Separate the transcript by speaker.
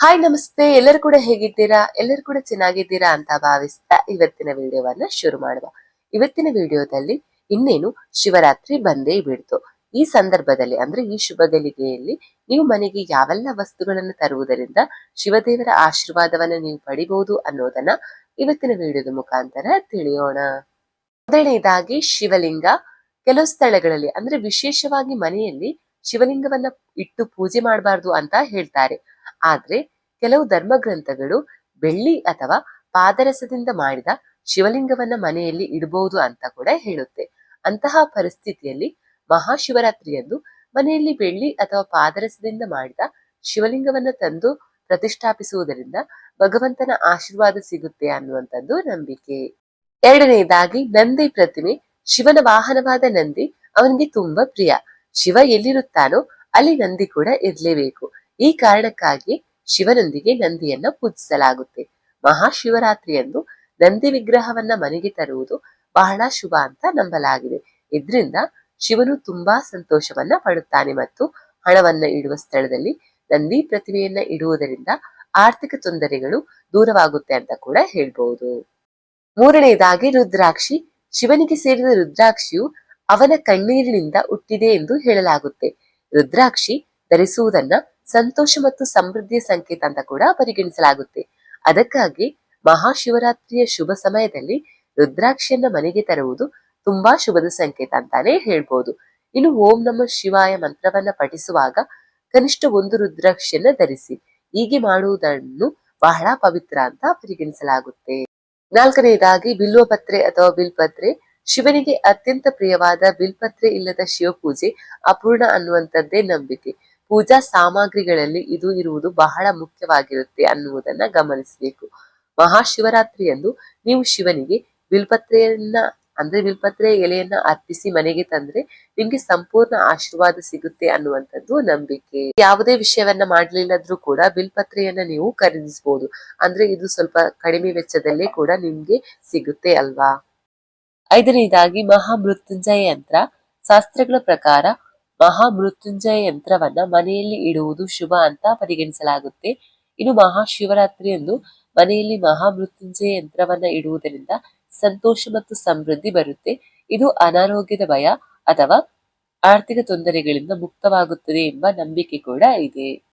Speaker 1: Hi ನಮಸ್ತೆ. ಎಲ್ಲರೂ ಕೂಡ ಹೇಗಿದ್ದೀರಾ? ಎಲ್ಲರೂ ಕೂಡ ಚೆನ್ನಾಗಿದ್ದೀರಾ ಅಂತ ಭಾವಿಸ್ತಾ ಇವತ್ತಿನ ವಿಡಿಯೋವನ್ನ ಶುರು ಮಾಡುವ. ಇವತ್ತಿನ ವಿಡಿಯೋದಲ್ಲಿ ಇನ್ನೇನು ಶಿವರಾತ್ರಿ ಬಂದೇ ಬಿಡ್ತು. ಈ ಸಂದರ್ಭದಲ್ಲಿ, ಅಂದ್ರೆ ಈ ಶುಭ ಗಳಿಗೆಯಲ್ಲಿ ನೀವು ಮನೆಗೆ ಯಾವೆಲ್ಲ ವಸ್ತುಗಳನ್ನು ತರುವುದರಿಂದ ಶಿವದೇವರ ಆಶೀರ್ವಾದವನ್ನ ನೀವು ಪಡಿಬಹುದು ಅನ್ನೋದನ್ನ ಇವತ್ತಿನ ವಿಡಿಯೋದ ಮುಖಾಂತರ ತಿಳಿಯೋಣ. ಮೊದಲನೇದಾಗಿ ಶಿವಲಿಂಗ. ಕೆಲವು ಸ್ಥಳಗಳಲ್ಲಿ, ಅಂದ್ರೆ ವಿಶೇಷವಾಗಿ ಮನೆಯಲ್ಲಿ ಶಿವಲಿಂಗವನ್ನ ಇಟ್ಟು ಪೂಜೆ ಮಾಡಬಾರ್ದು ಅಂತ ಹೇಳ್ತಾರೆ. ಆದ್ರೆ ಕೆಲವು ಧರ್ಮಗ್ರಂಥಗಳು ಬೆಳ್ಳಿ ಅಥವಾ ಪಾದರಸದಿಂದ ಮಾಡಿದ ಶಿವಲಿಂಗವನ್ನ ಮನೆಯಲ್ಲಿ ಇಡಬಹುದು ಅಂತ ಕೂಡ ಹೇಳುತ್ತೆ. ಅಂತಹ ಪರಿಸ್ಥಿತಿಯಲ್ಲಿ ಮಹಾಶಿವರಾತ್ರಿಯಂದು ಮನೆಯಲ್ಲಿ ಬೆಳ್ಳಿ ಅಥವಾ ಪಾದರಸದಿಂದ ಮಾಡಿದ ಶಿವಲಿಂಗವನ್ನ ತಂದು ಪ್ರತಿಷ್ಠಾಪಿಸುವುದರಿಂದ ಭಗವಂತನ ಆಶೀರ್ವಾದ ಸಿಗುತ್ತೆ ಅನ್ನುವಂಥದ್ದು ನಂಬಿಕೆ. ಎರಡನೆಯದಾಗಿ ನಂದಿ ಪ್ರತಿಮೆ ಶಿವನ ವಾಹನವಾದ ನಂದಿ ಅವನಿಗೆ ತುಂಬಾ ಪ್ರಿಯ. ಶಿವ ಎಲ್ಲಿರುತ್ತಾನೋ ಅಲ್ಲಿ ನಂದಿ ಕೂಡ ಇರಲೇಬೇಕು. ಈ ಕಾರಣಕ್ಕಾಗಿ ಶಿವನೊಂದಿಗೆ ನಂದಿಯನ್ನ ಪೂಜಿಸಲಾಗುತ್ತೆ. ಮಹಾಶಿವರಾತ್ರಿಯಂದು ನಂದಿ ವಿಗ್ರಹವನ್ನ ಮನೆಗೆ ತರುವುದು ಬಹಳ ಶುಭ ಅಂತ ನಂಬಲಾಗಿದೆ. ಇದರಿಂದ ಶಿವನು ತುಂಬಾ ಸಂತೋಷವನ್ನ ಪಡುತ್ತಾನೆ ಮತ್ತು ಹಣವನ್ನ ಇಡುವ ಸ್ಥಳದಲ್ಲಿ ನಂದಿ ಪ್ರತಿಮೆಯನ್ನ ಇಡುವುದರಿಂದ ಆರ್ಥಿಕ ತೊಂದರೆಗಳು ದೂರವಾಗುತ್ತೆ ಅಂತ ಕೂಡ ಹೇಳ್ಬಹುದು ಮೂರನೆಯದಾಗಿ ರುದ್ರಾಕ್ಷಿ. ಶಿವನಿಗೆ ಸೇರಿದ ರುದ್ರಾಕ್ಷಿಯು ಅವನ ಕಣ್ಣೀರಿನಿಂದ ಹುಟ್ಟಿದೆ ಎಂದು ಹೇಳಲಾಗುತ್ತೆ. ರುದ್ರಾಕ್ಷಿ ಧರಿಸುವುದನ್ನ ಸಂತೋಷ ಮತ್ತು ಸಮೃದ್ಧಿಯ ಸಂಕೇತ ಅಂತ ಕೂಡ ಪರಿಗಣಿಸಲಾಗುತ್ತೆ. ಅದಕ್ಕಾಗಿ ಮಹಾಶಿವರಾತ್ರಿಯ ಶುಭ ಸಮಯದಲ್ಲಿ ರುದ್ರಾಕ್ಷಿಯನ್ನ ಮನೆಗೆ ತರುವುದು ತುಂಬಾ ಶುಭದ ಸಂಕೇತ ಅಂತಾನೆ ಹೇಳ್ಬೋದು. ಇನ್ನು ಓಂ ನಮ ಶಿವಾಯ ಮಂತ್ರವನ್ನ ಪಠಿಸುವಾಗ ಕನಿಷ್ಠ ಒಂದು ರುದ್ರಾಕ್ಷಿಯನ್ನ ಧರಿಸಿ, ಹೀಗೆ ಮಾಡುವುದನ್ನು ಬಹಳ ಪವಿತ್ರ ಅಂತ ಪರಿಗಣಿಸಲಾಗುತ್ತೆ. ನಾಲ್ಕನೆಯದಾಗಿ ಬಿಲ್ವಪತ್ರೆ ಅಥವಾ ಬಿಲ್ಪತ್ರೆ, ಶಿವನಿಗೆ ಅತ್ಯಂತ ಪ್ರಿಯವಾದ ಬಿಲ್ಪತ್ರೆ ಇಲ್ಲದ ಶಿವಪೂಜೆ ಅಪೂರ್ಣ ಅನ್ನುವಂಥದ್ದೇ ನಂಬಿಕೆ. ಪೂಜಾ ಸಾಮಗ್ರಿಗಳಲ್ಲಿ ಇದು ಇರುವುದು ಬಹಳ ಮುಖ್ಯವಾಗಿರುತ್ತೆ ಅನ್ನುವುದನ್ನ ಗಮನಿಸಬೇಕು. ಮಹಾಶಿವರಾತ್ರಿಯಂದು ನೀವು ಶಿವನಿಗೆ ಬಿಲ್ಪತ್ರೆಯನ್ನ ಅಂದ್ರೆ ಬಿಲ್ಪತ್ರೆ ಎಲೆಯನ್ನ ಅರ್ಪಿಸಿ ಮನೆಗೆ ತಂದ್ರೆ ನಿಮ್ಗೆ ಸಂಪೂರ್ಣ ಆಶೀರ್ವಾದ ಸಿಗುತ್ತೆ ಅನ್ನುವಂಥದ್ದು ನಂಬಿಕೆ. ಯಾವುದೇ ವಿಷಯವನ್ನ ಮಾಡಲಿಲ್ಲದ್ರೂ ಕೂಡ ಬಿಲ್ಪತ್ರೆಯನ್ನ ನೀವು ಖರೀದಿಸಬಹುದು ಅಂದ್ರೆ ಇದು ಸ್ವಲ್ಪ ಕಡಿಮೆ ವೆಚ್ಚದಲ್ಲೇ ಕೂಡ ನಿಮ್ಗೆ ಸಿಗುತ್ತೆ ಅಲ್ವಾ? ಐದನೇದಾಗಿ ಮಹಾಮೃತ್ಯುಂಜಯ ಯಂತ್ರ. ಶಾಸ್ತ್ರಗಳ ಪ್ರಕಾರ ಮಹಾಮೃತ್ಯುಂಜಯ ಯಂತ್ರವನ್ನ ಮನೆಯಲ್ಲಿ ಇಡುವುದು ಶುಭ ಅಂತ ಪರಿಗಣಿಸಲಾಗುತ್ತೆ. ಇನ್ನು ಮಹಾಶಿವರಾತ್ರಿಯಂದು ಮನೆಯಲ್ಲಿ ಮಹಾಮೃತ್ಯುಂಜಯ ಯಂತ್ರವನ್ನ ಇಡುವುದರಿಂದ ಸಂತೋಷ ಮತ್ತು ಸಮೃದ್ಧಿ ಬರುತ್ತೆ. ಇದು ಅನಾರೋಗ್ಯದ ಭಯ ಅಥವಾ ಆರ್ಥಿಕ ತೊಂದರೆಗಳಿಂದ ಮುಕ್ತವಾಗುತ್ತದೆ ಎಂಬ ನಂಬಿಕೆ ಕೂಡ ಇದೆ.